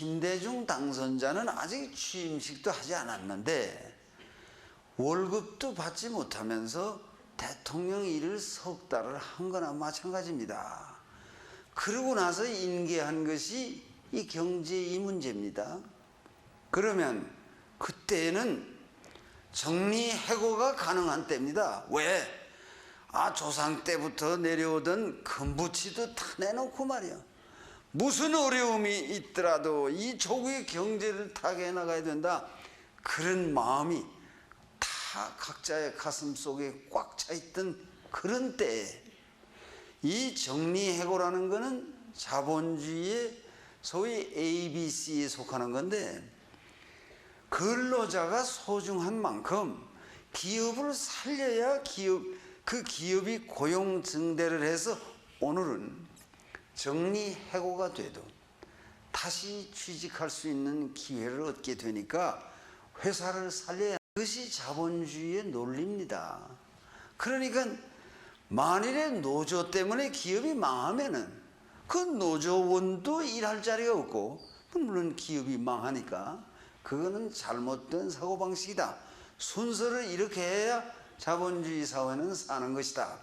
김대중 당선자는 아직 취임식도 하지 않았는데 월급도 받지 못하면서 대통령 일을 석 달을 한 거나 마찬가지입니다. 그러고 나서 인계한 것이 이 경제 이 문제입니다. 그러면 그때는 정리 해고가 가능한 때입니다. 왜? 아, 조상 때부터 내려오던 금부치도 다 내놓고 말이야. 무슨 어려움이 있더라도 이 조국의 경제를 타게 나가야 된다. 그런 마음이 다 각자의 가슴 속에 꽉 차 있던 그런 때에 이 정리해고라는 것은 자본주의의 소위 ABC에 속하는 건데 근로자가 소중한 만큼 기업을 살려야 기업 그 기업이 고용 증대를 해서 오늘은 정리해고가 돼도 다시 취직할 수 있는 기회를 얻게 되니까 회사를 살려야 그것이 자본주의의 논리입니다. 그러니까 만일에 노조 때문에 기업이 망하면은 그 노조원도 일할 자리가 없고 물론 기업이 망하니까 그거는 잘못된 사고방식이다. 순서를 이렇게 해야 자본주의 사회는 사는 것이다.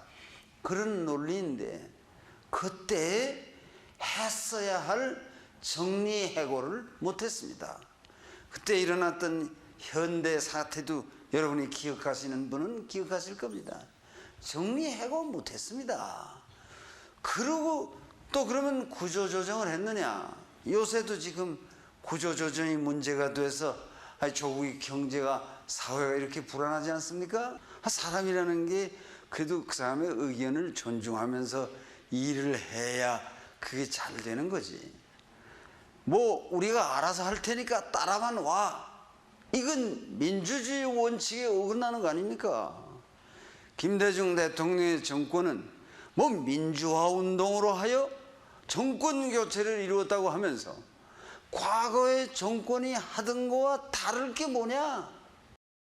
그런 논리인데 그때 했어야 할 정리 해고를 못했습니다. 그때 일어났던 현대 사태도 여러분이 기억하시는 분은 기억하실 겁니다. 정리 해고 못했습니다. 그러고 또 그러면 구조조정을 했느냐? 요새도 지금 구조조정이 문제가 돼서 조국의 경제가 사회가 이렇게 불안하지 않습니까? 아, 사람이라는 게 그래도 그 사람의 의견을 존중하면서 일을 해야 그게 잘 되는 거지. 뭐 우리가 알아서 할 테니까 따라만 와. 이건 민주주의 원칙에 어긋나는 거 아닙니까? 김대중 대통령의 정권은 뭐 민주화 운동으로 하여 정권 교체를 이루었다고 하면서 과거의 정권이 하던 거와 다를 게 뭐냐?